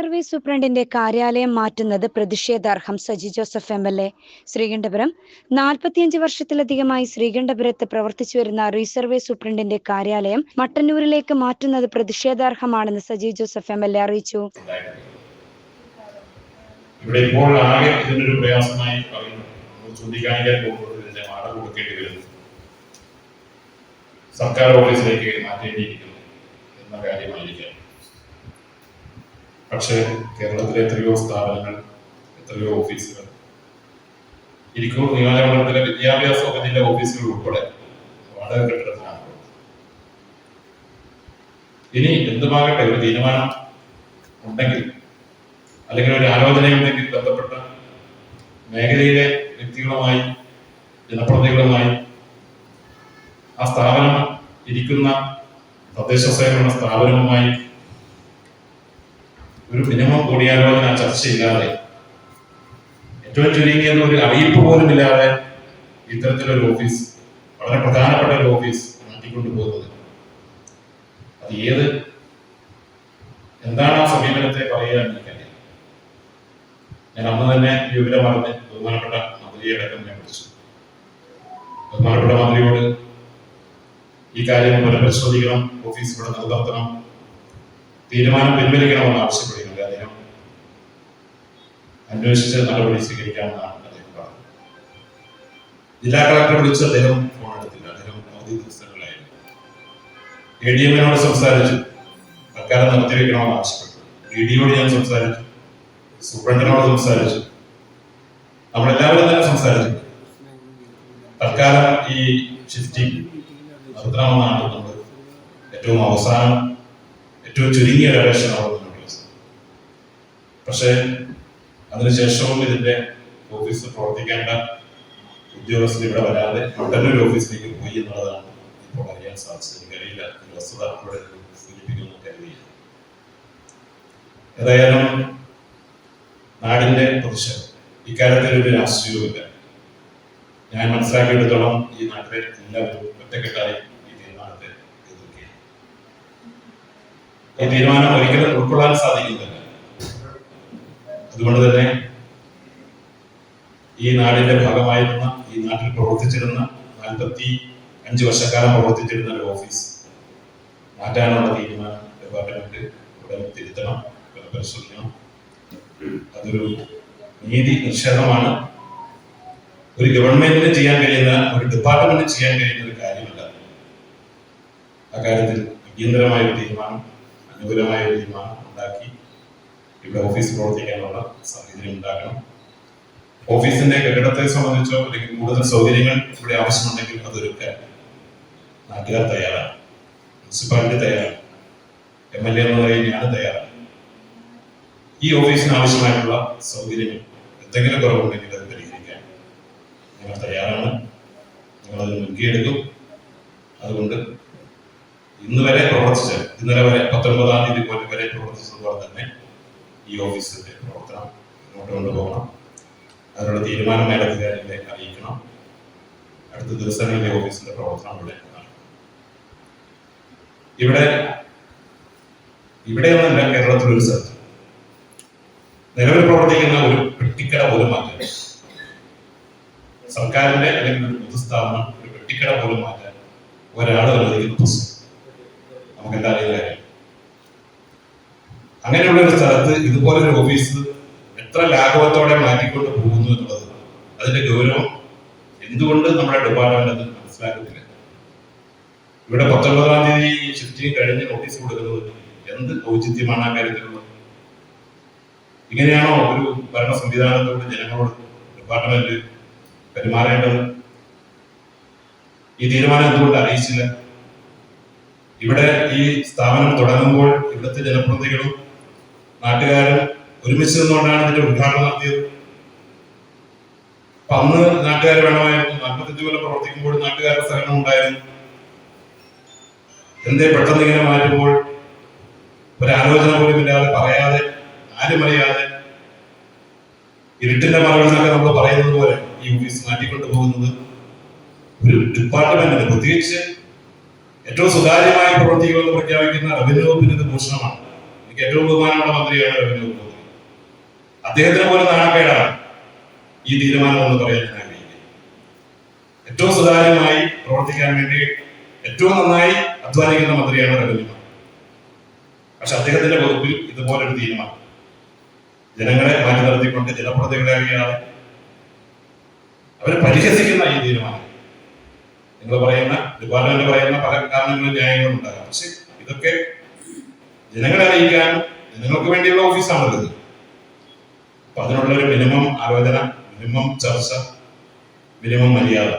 Service സൂപ്രണ്ടിന്റെ കാര്യാലയം മാറ്റുന്നത് പ്രതിഷേധാർഹം Saji Joseph M L A Sreekandapuram. നാൽപ്പത്തിയഞ്ച് വർഷത്തിലധികമായി ശ്രീകണ്ഠപുരത്ത് പ്രവർത്തിച്ചു വരുന്ന റീസർവേ സൂപ്രണ്ടിന്റെ കാര്യാലയം മട്ടന്നൂരിലേക്ക് മാറ്റുന്നത് പ്രതിഷേധാർഹമാണെന്ന് Saji Joseph M L A അറിയിച്ചു. പറയുന്നു. സർക്കാർ ഓഫീസിലേക്ക് മാറ്റേണ്ടിയിരിക്കുന്നു എന്ന കാര്യമായിരിക്കാം. പക്ഷേ കേരളത്തിലെ എത്രയോ സ്ഥാപനങ്ങൾ എത്രയോ ഓഫീസുകൾ. ഇരിക്കൂർ നിയോജകമണ്ഡലത്തിലെ വിദ്യാഭ്യാസ വകുപ്പിന്റെ ഓഫീസുകൾ ഉൾപ്പെടെ വാടക കെട്ടിടത്തിലാണ് ഇനി എന്തുമാകട്ടെ ഒരു തീരുമാനം ഉണ്ടെങ്കിൽ അല്ലെങ്കിൽ ഒരു ആലോചനയുണ്ടെങ്കിൽ ബന്ധപ്പെട്ട മേഖലയിലെ വ്യക്തികളുമായി ജനപ്രതിനിധികളുമായി ആ സ്ഥാപനം ഇരിക്കുന്ന തദ്ദേശ സ്വയംഭരണ സ്ഥാപനവുമായി ഒരു മിനിമം കൂടിയാലോചന ചർച്ചയില്ലാതെ ഏറ്റവും ചുരുങ്ങിയത് ഒരു അറിയിപ്പ് പോലും ഇല്ലാതെ ഇത്തരത്തിലൊരു ഓഫീസ് വളരെ പ്രധാനപ്പെട്ട ഒരു ഓഫീസ് മാറ്റിക്കൊണ്ടു പോകുന്നത്. അത് ഏത്? എന്താണ് ആ സമീപനത്തെ പറയുക എന്ന് ഞാൻ അന്ന് തന്നെ ഈ ബഹുമാനപ്പെട്ട മന്ത്രിയടക്കം ഞാൻ വിളിച്ചു. ബഹുമാനപ്പെട്ട മന്ത്രിയോട് ഈ കാര്യം പുനഃപരിശോധിക്കണം ഓഫീസ് ഇവിടെ നിലനിർത്തണം തീരുമാനം പിൻവലിക്കണമെന്ന് ആവശ്യപ്പെടും അന്വേഷിച്ച് നടപടി സ്വീകരിക്കാമെന്നാണ് അദ്ദേഹം പറഞ്ഞത്. ജില്ലാ കളക്ടറെ വിളിച്ച് അദ്ദേഹം ഫോൺ എടുത്തില്ല. അദ്ദേഹം അവധി ദിവസങ്ങളിലായിരുന്നു എ ഡി എമ്മിനോട് സംസാരിച്ചു. തൽക്കാലം നിർത്തിവെക്കണമെന്ന് ആവശ്യപ്പെട്ടു. ഡി ഡിയോട് ഞാൻ സംസാരിച്ചു. സൂപ്രണ്ടിനോട് സംസാരിച്ചു. നമ്മളെല്ലാവരും തന്നെ സംസാരിച്ചു. തൽക്കാലം ഈ ഷിഫ്റ്റിംഗ് നിർത്തണമെന്നാണ് നമ്മൾ ഏറ്റവും അവസാനം ഏറ്റവും ചുരുങ്ങിയ ഒരു അപേക്ഷ നമ്മൾ പക്ഷേ അതിനുശേഷവും ഇതിന്റെ ഓഫീസ് പ്രവർത്തിക്കേണ്ട ഉദ്യോഗസ്ഥർ ഇവിടെ വരാതെ മട്ടന്നൂർ ഓഫീസിലേക്ക് പോയി എന്നുള്ളതാണ് ഇപ്പോൾ അറിയാൻ സാധിച്ചത്. എനിക്കറിയില്ല. വസ്തുത ഇവിടെ സൂചിപ്പിക്കുന്നു കരുതിയില്ല. ഏതായാലും നാടിന്റെ പ്രതിഷേധം ഇക്കാര്യത്തിൽ ഒരു രാഷ്ട്രീയവുമില്ല. ഞാൻ മനസ്സിലാക്കിയെടുത്തോളം ഈ നാട്ടിലെ എല്ലാവരും ഒറ്റക്കെട്ടായി ഈ തീരുമാനത്തെ എതിർക്കുകയാണ്. ഈ തീരുമാനം ഒരിക്കലും ഉൾക്കൊള്ളാൻ സാധിക്കുന്നില്ല. അതുകൊണ്ട് തന്നെ ഈ നാടിന്റെ ഭാഗമായിരുന്ന ഈ നാട്ടിൽ പ്രവർത്തിച്ചിരുന്ന നാൽപ്പത്തി അഞ്ച് വർഷക്കാലം പ്രവർത്തിച്ചിരുന്ന ഒരു ഓഫീസ് മാറ്റാനുള്ള തീരുമാനം ഡിപ്പാർട്ട്മെന്റ് ഉടൻ തിരുത്തണം പരിശോധിക്കണം അതൊരു നീതി നിഷേധമാണ്. ഒരു ഗവൺമെന്റിന് ചെയ്യാൻ കഴിയുന്ന ഒരു ഡിപ്പാർട്ട്മെന്റിന് ചെയ്യാൻ കഴിയുന്ന ഒരു കാര്യമല്ല. അക്കാര്യത്തിൽ അടിയന്തരമായ ഒരു തീരുമാനം അനുകൂലമായ ഒരു തീരുമാനം ഇവിടെ ഓഫീസ് പ്രവർത്തിക്കാനുള്ള സാഹചര്യം ഉണ്ടാക്കണം ഓഫീസിന്റെ കെട്ടിടത്തെ സംബന്ധിച്ചോ അല്ലെങ്കിൽ കൂടുതൽ സൗകര്യങ്ങൾ ഇവിടെ ആവശ്യമുണ്ടെങ്കിൽ അതൊരുക്കാൻ നാട്ടുകാർ തയ്യാറാണ്. മുനിസിപ്പാലിറ്റി തയ്യാറാണ്. എം എൽ എ എന്ന നിലയിൽ ഞാൻ തയ്യാറാണ്. ഈ ഓഫീസിന് ആവശ്യമായിട്ടുള്ള സൗകര്യങ്ങൾ എന്തെങ്കിലും കുറവുണ്ടെങ്കിൽ അത് പരിഹരിക്കാൻ ഞങ്ങൾ തയ്യാറാണ്. ഞങ്ങൾ അത് മുൻകൈയെടുക്കും. അതുകൊണ്ട് ഇന്ന് വരെ പ്രവർത്തിച്ച ഇന്നലെ വരെ പത്തൊൻപതാം തീയതി പോലെ വരെ പ്രവർത്തിച്ചതുപോലെ തന്നെ ഈ ഓഫീസിന്റെ പ്രവർത്തനം മുന്നോട്ട് കൊണ്ടുപോകണം അതിനുള്ള തീരുമാനം മേലധികാരികളെ അറിയിക്കണം. അടുത്ത ദിവസങ്ങളിലെ ഓഫീസിന്റെ പ്രവർത്തനം ഇവിടെ ഇവിടെ ഇവിടെയൊന്നല്ല കേരളത്തിൽ ഒരു സ്ഥലത്ത് നിലവിൽ പ്രവർത്തിക്കുന്ന ഒരു പെട്ടിക്കട പോലും മാറ്റാൻ സർക്കാരിന്റെ അല്ലെങ്കിൽ ഒരു പൊതുസ്ഥാപനം ഒരു പെട്ടിക്കട പോലും മാറ്റാൻ ഒരാൾ അനുവദിക്കുന്ന നമുക്ക് എന്താ കാര്യം? അങ്ങനെയുള്ള ഒരു സ്ഥലത്ത് ഇതുപോലൊരു ഓഫീസ് എത്ര ലാഘവത്തോടെ മാറ്റിക്കൊണ്ട് പോകുന്നു എന്നുള്ളത് അതിന്റെ ഗൗരവം എന്തുകൊണ്ട് നമ്മുടെ ഡിപ്പാർട്ട്മെന്റ് അത് മനസ്സിലാക്കുന്നില്ല? ഇവിടെ പത്തൊമ്പതാം തീയതി ഷിഫ്റ്റിംഗ് കഴിഞ്ഞ് നോട്ടീസ് കൊടുക്കുന്നത് എന്ത് ഔചിത്യമാണ് ആ കാര്യത്തിലുള്ളത്? ഇങ്ങനെയാണോ ഒരു ഭരണ സംവിധാനത്തോട് ജനങ്ങളോട് ഡിപ്പാർട്ട്മെന്റ് പെരുമാറേണ്ടത്? ഈ തീരുമാനം എന്തുകൊണ്ട് അറിയിച്ചില്ല? ഇവിടെ ഈ സ്ഥാപനം തുടങ്ങുമ്പോൾ ഇവിടുത്തെ ജനപ്രതിനിധികളും നാട്ടുകാരും ഒരുമിച്ച് നിന്നുകൊണ്ടാണ് ഇതിന്റെ ഉദ്ഘാടനം നടത്തിയത്. അപ്പൊ അന്ന് നാട്ടുകാർ വേണമായിരുന്നു. നാൽപ്പത്തഞ്ച് കൊല്ലം പ്രവർത്തിക്കുമ്പോൾ നാട്ടുകാരുടെ സഹകരണം ഉണ്ടായിരുന്നു. എന്തേ പെട്ടെന്ന് ഇങ്ങനെ മാറ്റുമ്പോൾ ഒരാലോചന പോലും ഇല്ലാതെ പറയാതെ ആരും അറിയാതെ ഇരുട്ടിന്റെ മറവിൽ നമ്മൾ പറയുന്നത് പോലെ ഈ ഓഫീസ് മാറ്റിക്കൊണ്ടു പോകുന്നത് ഒരു ഡിപ്പാർട്ട്മെന്റിന് പ്രത്യേകിച്ച് ഏറ്റവും സുതാര്യമായി പ്രവർത്തിക്കുമെന്ന് പ്രഖ്യാപിക്കുന്ന റവന്യൂ വകുപ്പിന് ഇത് ഭൂഷണമാണ് എനിക്ക് ഏറ്റവും ബഹുമാനമുള്ള മന്ത്രിയാണ് റവന്യൂ മന്ത്രി അദ്ദേഹത്തിന് പോലും നാണക്കേടാണ് ഈ തീരുമാനം എന്ന് പറയാൻ ഞാൻ ആഗ്രഹിക്കുന്നത് ഏറ്റവും സുതാര്യമായി പ്രവർത്തിക്കാൻ വേണ്ടി ഏറ്റവും നന്നായി അധ്വാനിക്കുന്ന മന്ത്രിയാണ് റവന്യൂ പക്ഷെ അദ്ദേഹത്തിന്റെ വകുപ്പിൽ ഇതുപോലൊരു തീരുമാനം. ജനങ്ങളെ മാറ്റി നിർത്തിക്കൊണ്ട് ജനപ്രതിനിധികളെയാണ് അവരെ പരിഹസിക്കുന്ന ഈ തീരുമാനം. നിങ്ങൾ പറയുന്ന ഡിപ്പാർട്ട്മെന്റ് പറയുന്ന പല കാരണങ്ങളും ന്യായങ്ങളും ഉണ്ടാകാം പക്ഷെ ഇതൊക്കെ ജനങ്ങളെ അറിയിക്കാൻ ജനങ്ങൾക്ക് വേണ്ടിയുള്ള ഓഫീസാണല്ലോ ഇത് അപ്പൊ അതിനുള്ള ഒരു മിനിമം ആലോചന മിനിമം ചർച്ച മിനിമം മര്യാദ.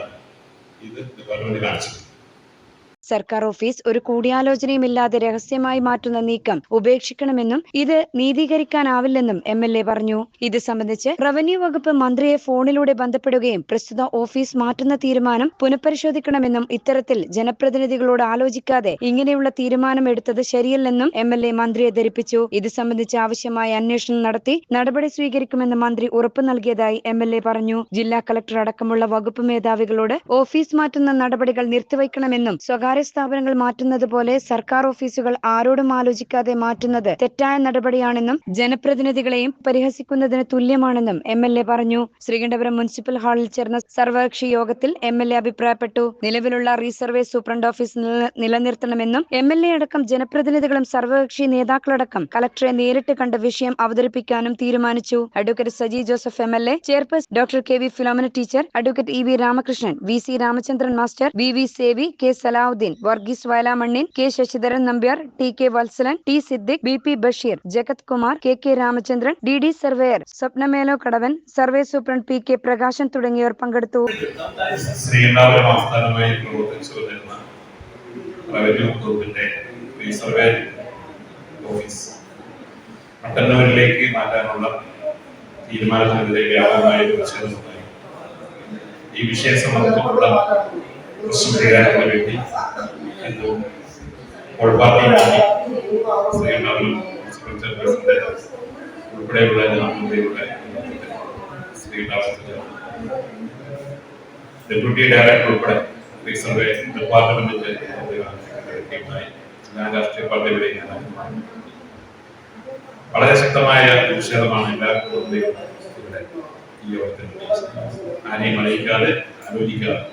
ഇത് ഡിപ്പാർട്ട്മെന്റ് കാണിച്ചിട്ടുണ്ട്. സർക്കാർ ഓഫീസ് ഒരു കൂടിയാലോചനയുമില്ലാതെ രഹസ്യമായി മാറ്റുന്ന നീക്കം ഉപേക്ഷിക്കണമെന്നും ഇത് നീതീകരിക്കാനാവില്ലെന്നും എം എൽ എ പറഞ്ഞു. ഇത് സംബന്ധിച്ച് റവന്യൂ വകുപ്പ് മന്ത്രിയെ ഫോണിലൂടെ ബന്ധപ്പെടുകയും പ്രസ്തുത ഓഫീസ് മാറ്റുന്ന തീരുമാനം പുനഃപരിശോധിക്കണമെന്നും ഇത്തരത്തിൽ ജനപ്രതിനിധികളോട് ആലോചിക്കാതെ ഇങ്ങനെയുള്ള തീരുമാനം എടുത്തത് ശരിയല്ലെന്നും എം എൽ എ മന്ത്രിയെ ധരിപ്പിച്ചു. ഇത് സംബന്ധിച്ച് ആവശ്യമായ അന്വേഷണം നടത്തി നടപടി സ്വീകരിക്കുമെന്ന് മന്ത്രി ഉറപ്പ് നൽകിയതായി എം എൽ എ പറഞ്ഞു. ജില്ലാ കളക്ടർ അടക്കമുള്ള വകുപ്പ് മേധാവികളോട് ഓഫീസ് മാറ്റുന്ന നടപടികൾ നിർത്തിവയ്ക്കണമെന്നും സ്വകാര്യ സ്ഥാപനങ്ങൾ മാറ്റുന്നത് പോലെ സർക്കാർ ഓഫീസുകൾ ആരോടും ആലോചിക്കാതെ മാറ്റുന്നത് തെറ്റായ നടപടിയാണെന്നും ജനപ്രതിനിധികളെയും പരിഹസിക്കുന്നതിന് തുല്യമാണെന്നും എം എൽ എ പറഞ്ഞു. ശ്രീകണ്ഠപുരം മുനിസിപ്പൽ ഹാളിൽ ചേർന്ന സർവകക്ഷി യോഗത്തിൽ എം എൽ എ അഭിപ്രായപ്പെട്ടു. നിലവിലുള്ള റീസർവേ സൂപ്രണ്ട് ഓഫീസ് നിലനിർത്തണമെന്നും എം എൽ എ അടക്കം ജനപ്രതിനിധികളും സർവകക്ഷി നേതാക്കളടക്കം കലക്ടറെ നേരിട്ട് കണ്ട വിഷയം അവതരിപ്പിക്കാനും തീരുമാനിച്ചു. Advocate Saji Joseph M L A chairperson doctor K V Philomina teacher advocate E V Ramakrishnan V C Ramachandran master V V Sevi K Salahuddin Varghese വയലാമണ്ണിൻ K Sasidharan Nambiar T K Valsalan T Siddique B P Basheer Jagath Kumar K K Ramachandran D D surveyor സ്വപ്നമേലോ Kadavan survey superintendent P K Prakashan തുടങ്ങിയവർ പങ്കെടുത്തു. Survey office മാറ്റാനുള്ള തീരുമാനത്തിനെതിരെ വ്യാപകമായ ഈ വിഷയം സംബന്ധിച്ചിട്ടുള്ള പ്രശ്നം കൈകാര്യത്തിന് വേണ്ടി ഇന്ന് all party meeting Sreenathapuram municipal ചെയർപേഴ്സന്റെ ഉൾപ്പെടെയുള്ള ജനപ്രതിനിധികളുടെ ശ്രീനാഥപുരത്തിൽ ഡെപ്യൂട്ടി ഡയറക്ടർ ഉൾപ്പെടെ റീസർവേ ഡിപ്പാർട്ട്മെന്റിന്റെ ടീമായി എല്ലാ രാഷ്ട്രീയ പാർട്ടികളെയും ഞാൻ അഭിമാനിക്കുന്നു. വളരെ ശക്തമായ പ്രതിഷേധമാണ് എല്ലാ പ്രതിനിധികളും ഇവിടെ ഈ യോഗത്തിൽ ഉന്നയിച്ചത്. ആരെയും അറിയിക്കാതെ ആലോചിക്കാതെ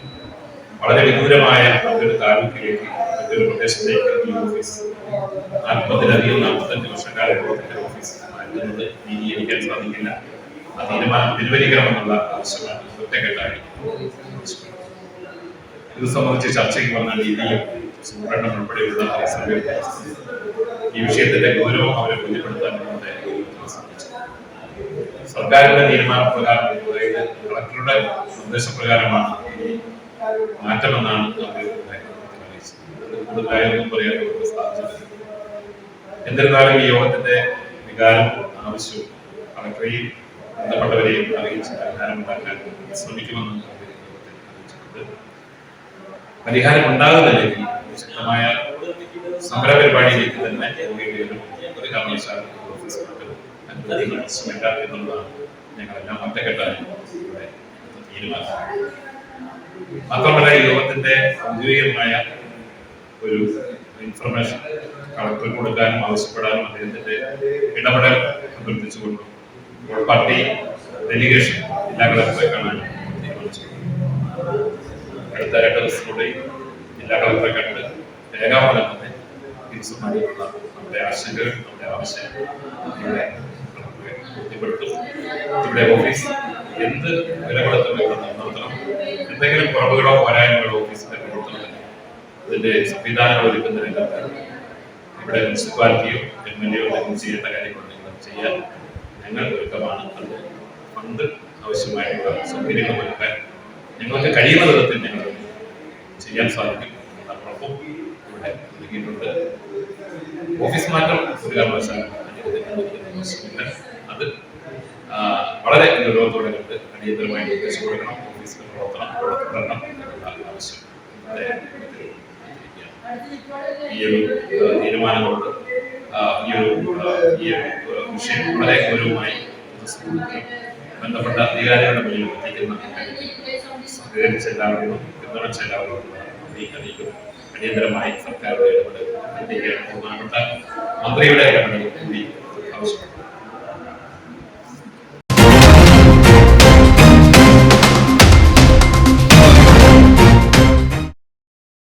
വളരെ വിദൂരമായ ഒരു താലൂക്കിലേക്ക് മറ്റൊരു പ്രദേശത്തേക്ക് ഈ ഓഫീസ് നാൽപ്പതിലധികം നാൽപ്പത്തഞ്ച് വർഷക്കാലം ഓഫീസ് മാറ്റുന്നത് നീതീകരിക്കാൻ സാധിക്കില്ല. ആ തീരുമാനം പിൻവലിക്കണമെന്നുള്ള ആവശ്യമാണ്. ഒറ്റക്കെട്ടായി ഇത് സംബന്ധിച്ച് ചർച്ചയ്ക്ക് വന്ന രീതിയും സൂപ്രണ്ടം ഉൾപ്പെടെയുള്ള സർവേ ഈ വിഷയത്തിന്റെ ഗൗരവം അവരെ ബോധ്യപ്പെടുത്താൻ സർക്കാരിന്റെ തീരുമാനപ്രകാരം അതായത് കളക്ടറുടെ നിർദ്ദേശപ്രകാരമാണ് മാറ്റമെന്നാണ് എന്നിരുന്നാലും ഈ യോഗത്തിന്റെ വികാരം ആവശ്യവും കളക്ടറെയും ബന്ധപ്പെട്ടവരെയും അറിയിച്ച് പരിഹാരം ഉണ്ടാക്കാൻ ശ്രമിക്കുമെന്ന് പരിഹാരം ഉണ്ടാകുന്നില്ലെങ്കിൽ ശക്തമായ സമര പരിപാടിയിലേക്ക് തന്നെ പോകേണ്ടി എന്നുള്ളതാണ് ഞങ്ങളെല്ലാം ഒറ്റക്കെട്ടായി തീരുമാനം മാത്രമല്ല ഈ യോഗത്തിന്റെ ഔദ്യോഗികമായ ഒരു ഇൻഫർമേഷൻ കളക്ടർ കൊടുക്കാനും ആവശ്യപ്പെടാനും അദ്ദേഹത്തിന്റെ ഇടപെടൽ അഭ്യർത്ഥിച്ചുകൊണ്ടും പാർട്ടി ഡെലിഗേഷൻ ജില്ലാ കളക്ടറെ കാണാൻ അടുത്ത രണ്ട് ദിവസത്തിലൂടെ ജില്ലാ കളക്ടറെ കണ്ട് രേഖാമൂലം തന്നെ ഇത് നമ്മുടെ ആശങ്കകൾ നമ്മുടെ ആവശ്യങ്ങൾ ബോധ്യപ്പെടുത്തും ഇവിടെ ഓഫീസ് എന്ത് വില ഇവിടെ നിലനിർത്തണം എന്തെങ്കിലും കുറവുകളോ പോരായ്മകളോ ഓഫീസിന്റെ പ്രവർത്തനത്തിൽ അതിന്റെ സംവിധാനങ്ങൾ ഒരുക്കുന്ന രംഗത്ത് ഇവിടെ മുനിസിപ്പാലിറ്റിയോ എം എൽ എയോ എന്തെങ്കിലും ചെയ്യേണ്ട കാര്യങ്ങളുണ്ടെങ്കിൽ ചെയ്യാൻ ഞങ്ങൾ ഒരുക്കമാണ്. അത് ഫണ്ട് ആവശ്യമായിട്ടുള്ള സൗകര്യങ്ങൾ ഒരുക്കാൻ ഞങ്ങൾക്ക് കഴിയുന്ന വിധത്തിൽ ഞങ്ങൾ ചെയ്യാൻ സാധിക്കും. അതോടൊപ്പം ഇവിടെ നൽകിയിട്ടുണ്ട് ഓഫീസ് മാറ്റം ഒരു കാരണവശാലും അത് വളരെ ഗൗരവത്തോടെ കണ്ട് അടിയന്തരമായി നിർദ്ദേശം കൊടുക്കണം ഓഫീസുകൾ പ്രവർത്തനം തുടരണം ആവശ്യം ഈ ഒരു ആ, തീരുമാനങ്ങളോട് ആ, ഈ ഒരു വിഷയം വളരെ ഗൗരവമായി ബന്ധപ്പെട്ട അധികാരികളുടെ മുന്നിൽ എത്തിക്കുന്ന സഹകരിച്ച എല്ലാവരോടും പിന്തുണച്ച എല്ലാവരോടും നന്ദി അറിയിക്കും അടിയന്തരമായി സർക്കാരുടെ ഇടപെടൽ പ്രത്യേക മന്ത്രിയുടെ ഇടപെടൽ